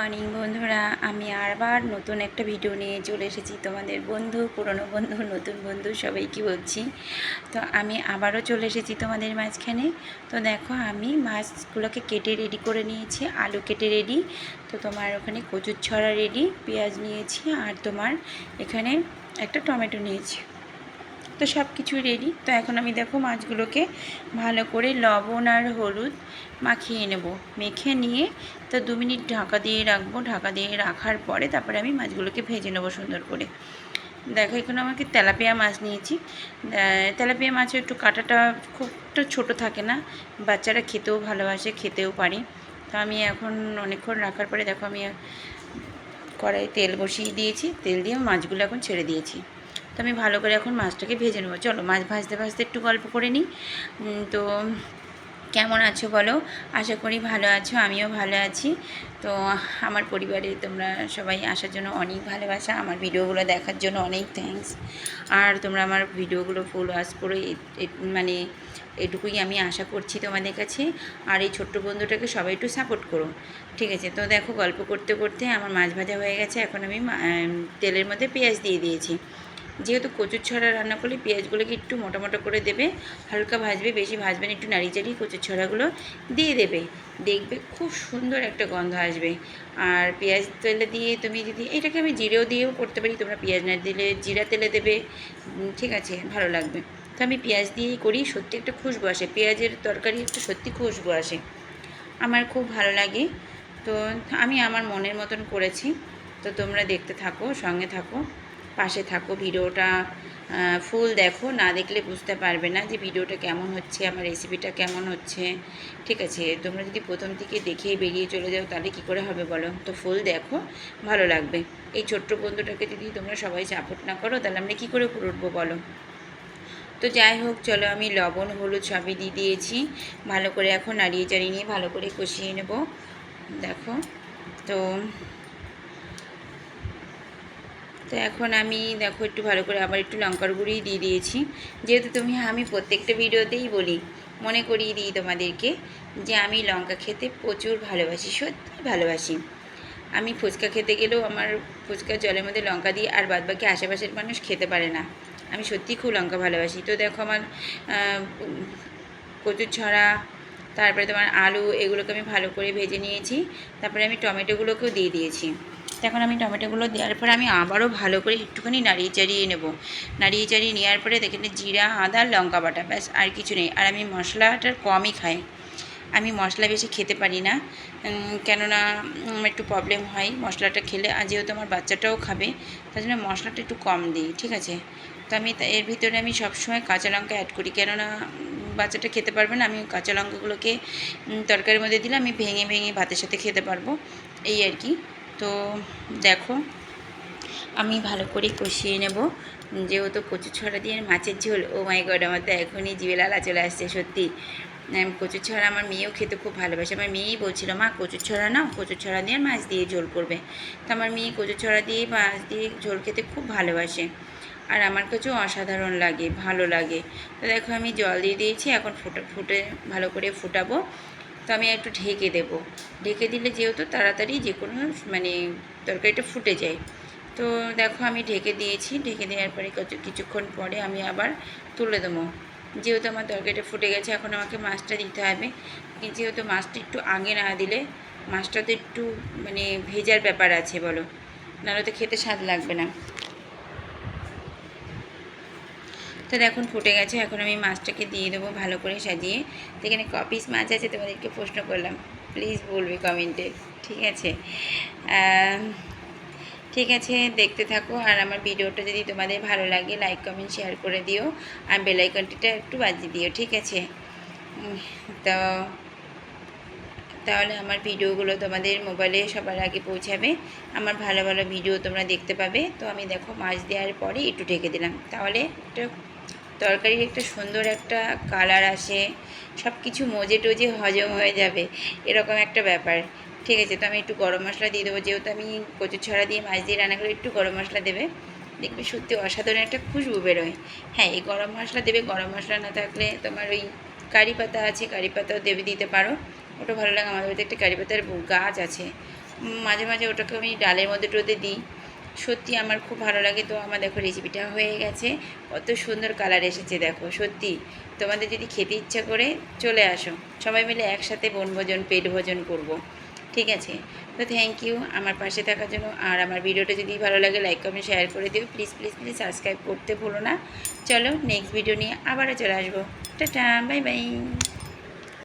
Morning বন্ধুরা, আমি আরবার নতুন একটা ভিডিও নিয়ে চলে এসেছি তোমাদের বন্ধু, পুরনো বন্ধু, নতুন বন্ধু, সবাইকে বলছি। তো আমি আবারও চলে এসেছি তোমাদের মাঝখানে। তো দেখো, আমি মাছগুলোকে কেটে রেডি করে নিয়েছি, আলু কেটে রেডি তো তোমার ওখানে কচুর ছড়া রেডি পেঁয়াজ নিয়েছি আর তোমার এখানে একটা টমেটো নিয়েছি। তো সব কিছু রেডি তো এখন আমি দেখো মাছগুলোকে ভালো করে লবণ আর হলুদ মাখিয়ে নেব। মেখে নিয়ে তো দু মিনিট ঢাকা দিয়ে রাখব। ঢাকা দিয়ে রাখার পরে তারপরে আমি মাছগুলোকে ভেজে নেব সুন্দর করে। দেখো এখানে আমাকে তেলাপিয়া মাছ নিয়েছি। তেলাপিয়া মাছের একটু কাটাটা খুব একটা ছোটো থাকে না, বাচ্চারা খেতেও ভালোবাসে, খেতেও পারি। তো আমি এখন অনেকক্ষণ রাখার পরে দেখো আমি কড়াই তেল বসিয়ে দিয়েছি। তেল দিয়ে মাছগুলো এখন ছেড়ে দিয়েছি। তো আমি ভালো করে এখন মাছটাকে ভেজে নেব। চলো, মাছ ভাজতে ভাজতে একটু গল্প করে নিই। তো কেমন আছো বলো? আশা করি ভালো আছো, আমিও ভালো আছি। তো আমার পরিবারে তোমরা সবাই আসার জন্য অনেক ভালোবাসা, আমার ভিডিওগুলো দেখার জন্য অনেক থ্যাঙ্কস আর তোমরা আমার ভিডিওগুলো ফুল ওয়াচ করে মানে এটুকুই আমি আশা করছি তোমাদের কাছে। আর এই ছোট্ট বন্ধুটাকে সবাই একটু সাপোর্ট করো। ঠিক আছে? তো দেখো, গল্প করতে করতে আমার মাছ ভাজা হয়ে গেছে। এখন আমি তেলের মধ্যে পেঁয়াজ দিয়ে দিয়েছি। যেহেতু কচুর ছড়া রান্না করলে পেঁয়াজগুলোকে একটু মোটা মোটা করে দেবে, হালকা ভাজবে, বেশি ভাজবে না, একটু নাড়িয়ে চাড়িয়ে কচুর ছড়াগুলো দিয়ে দেবে। দেখবে খুব সুন্দর একটা গন্ধ আসবে। আর পেঁয়াজ তেলে দিয়ে তুমি যদি, এটাকে আমি জিরেও দিয়েও করতে পারি, তোমরা পেঁয়াজ না দিলে জিরা তেলে দেবে ঠিক আছে, ভালো লাগবে। তো আমি পেঁয়াজ দিয়েই করি, সত্যি একটা খুশবু আসে, পেঁয়াজের তরকারি একটা সত্যি খুশবু আসে। আমার খুব ভালো লাগে। তো আমি আমার মনের মতন করেছি। তো তোমরা দেখতে থাকো, সঙ্গে থাকো। পাশে থাকো, ভিডিওটা ফুল দেখো, না দেখলে বুঝতে পারবে না যে ভিডিওটা কেমন হচ্ছে, আমার রেসিপিটা কেমন হচ্ছে। ঠিক আছে, তোমরা যদি প্রথম থেকে দেখেই বেরিয়ে চলে যাও, তাহলে কী করে হবে বলো? তো ফুল দেখো, ভালো লাগবে। এই ছোট্ট বন্ধুটাকে যদি তোমরা সবাই সাপোর্ট না করো, তাহলে আমরা কী করে উপরে উঠবো বলো? তো যাই হোক, চলো আমি লবণ, হলুদ সবই দিয়ে দিয়েছি। ভালো করে এখন নাড়িয়ে চাড়িয়ে নিয়ে ভালো করে কষিয়ে নেব। দেখো, তো তো এখন আমি, দেখো, একটু ভালো করে আবার একটু লঙ্কার গুঁড়ি দিয়ে দিয়েছি। যেহেতু তুমি, আমি প্রত্যেকটা ভিডিওতেই বলি, মনে করিয়ে দিই তোমাদেরকে যে আমি লঙ্কা খেতে প্রচুর ভালোবাসি, সত্যি ভালোবাসি। আমি ফুচকা খেতে গেলেও আমার ফুচকার জলের মধ্যে লঙ্কা দিই আর বাদবাকি আশেপাশের মানুষ খেতে পারে না। আমি সত্যিই খুব লঙ্কা ভালোবাসি। তো দেখো আমার কচুর ছড়া, তারপরে তোমার আলু, এগুলোকে আমি ভালো করে ভেজে নিয়েছি। তারপরে আমি টমেটোগুলোকেও দিয়ে দিয়েছি। তো এখন আমি টমেটোগুলো দেওয়ার পরে আমি আবারও ভালো করে একটুখানি নাড়িয়ে চাড়িয়ে নেব। নাড়িয়ে চাড়িয়ে নেওয়ার পরে দেখেন জিরা, আদা, লঙ্কা বাটা, ব্যাস, আর কিছু নেই। আর আমি মশলাটা কমই খাই। আমি মশলা বেশি খেতে পারি না। কেননা একটু প্রবলেম হয় মশলাটা খেলে। আর যেহেতু আমার বাচ্চাটাও খাবে, তার জন্য মশলাটা একটু কম দিই, ঠিক আছে? তো আমি এর ভিতরে আমি সবসময় কাঁচা লঙ্কা অ্যাড করি। কেননা বাচ্চাটা খেতে পারবে না। আমি কাঁচা লঙ্কাগুলোকে তরকারির মধ্যে দিলে আমি ভেঙে ভেঙে ভাতের সাথে খেতে পারব। এই আর কি। তো দেখো, আমি ভালো করে কষিয়ে নেব। যেহেতু কচু ছড়া দিয়ে মাছের ঝোল ও মাই গড আমার তো এখনই জিভে লালা চলে আসছে, সত্যি। কচুর ছড়া আমার মেয়েও খেতে খুব ভালোবাসে। আমার মেয়েই বলছিল, মা কচুর ছড়া নাও কচুর ছড়া দিয়ে মাছ দিয়ে ঝোল করবে। তো আমার মেয়ে কচুর ছড়া দিয়ে মাছ দিয়ে ঝোল খেতে খুব ভালোবাসে। আর আমার কাছেও অসাধারণ লাগে, ভালো লাগে। তো দেখো, আমি জল দিয়ে দিয়েছি, এখন ফুটে ফুটে, ভালো করে ফুটাবো। তো আমি একটু ঢেকে দেবো। ঢেকে দিলে যেহেতু তাড়াতাড়ি যে কোনো মানে তরকারিটা ফুটে যায়। তো দেখো আমি ঢেকে দিয়েছি। ঢেকে দেওয়ার পরে কিছুক্ষণ পরে আমি আবার তুলে দেবো। যেহেতু আমার তরকারিটা ফুটে গেছে, এখন আমাকে মাছটা দিতে হবে। যেহেতু মাছটা একটু আগে না দিলে মাছটা তো একটু মানে ভেজার ব্যাপার আছে বলো। নাহলে তো খেতে স্বাদ লাগবে না। তো দেখুন ফুটে গেছে, এখন আমি মাছটাকে দিয়ে দেবো ভালো করে সাজিয়ে। তো এখানে ক পিস মাছ আছে, তোমাদেরকে প্রশ্ন করলাম। প্লিজ বলবে কমেন্টে ঠিক আছে? ঠিক আছে, দেখতে থাকো। আর আমার ভিডিওটা যদি তোমাদের ভালো লাগে লাইক কমেন্ট শেয়ার করে দিও। আর বেলাইকনটিটা একটু বাজিয়ে দিও, ঠিক আছে? তো তাহলে আমার ভিডিওগুলো তোমাদের মোবাইলে সবার আগে পৌঁছাবে। আমার ভালো ভালো ভিডিও তোমরা দেখতে পাবে। তো আমি দেখো মাছ দেওয়ার পরে একটু ঢেকে দিলাম। তাহলে একটা তরকারির একটা সুন্দর একটা কালার আসে। সব কিছু মজে টজে হজম হয়ে যাবে। এরকম একটা ব্যাপার। ঠিক আছে, তো আমি একটু গরম মশলা দিয়ে দেবো। যেহেতু আমি কচু ছড়া দিয়ে মাছ দিয়ে রান্না করে, একটু গরম মশলা দেবে। দেখবে সত্যি অসাধারণ একটা খুশবু বেরোয়। হ্যাঁ এই গরম মশলা দেবে। গরম মশলা না থাকলে তোমার ওই কারি পাতা আছে, কারি পাতাও দেবে, দিতে পারো। ওটা ভালো লাগে আমাদের বাড়িতে একটা কারি পাতার গাছ আছে। মাঝে মাঝে ওটাকে আমি ডালের মধ্যে টোতে দিই। সত্যি আমার খুব ভালো লাগে। তো আমার দেখো রেসিপিটা হয়ে গেছে। কত সুন্দর কালার এসেছে দেখো, সত্যি। তোমাদের যদি খেতে ইচ্ছা করে চলে আসো। সবাই মিলে একসাথে বনভোজন পেট ভোজন করব। ঠিক আছে? তো থ্যাংক ইউ আমার পাশে থাকার জন্য। আর আমার ভিডিওটা যদি ভালো লাগে লাইক কমেন্ট শেয়ার করে দিও। প্লিজ প্লিজ প্লিজ সাবস্ক্রাইব করতে ভুলো না। চলো নেক্সট ভিডিও নিয়ে আবারও চলে আসব। Tata bye bye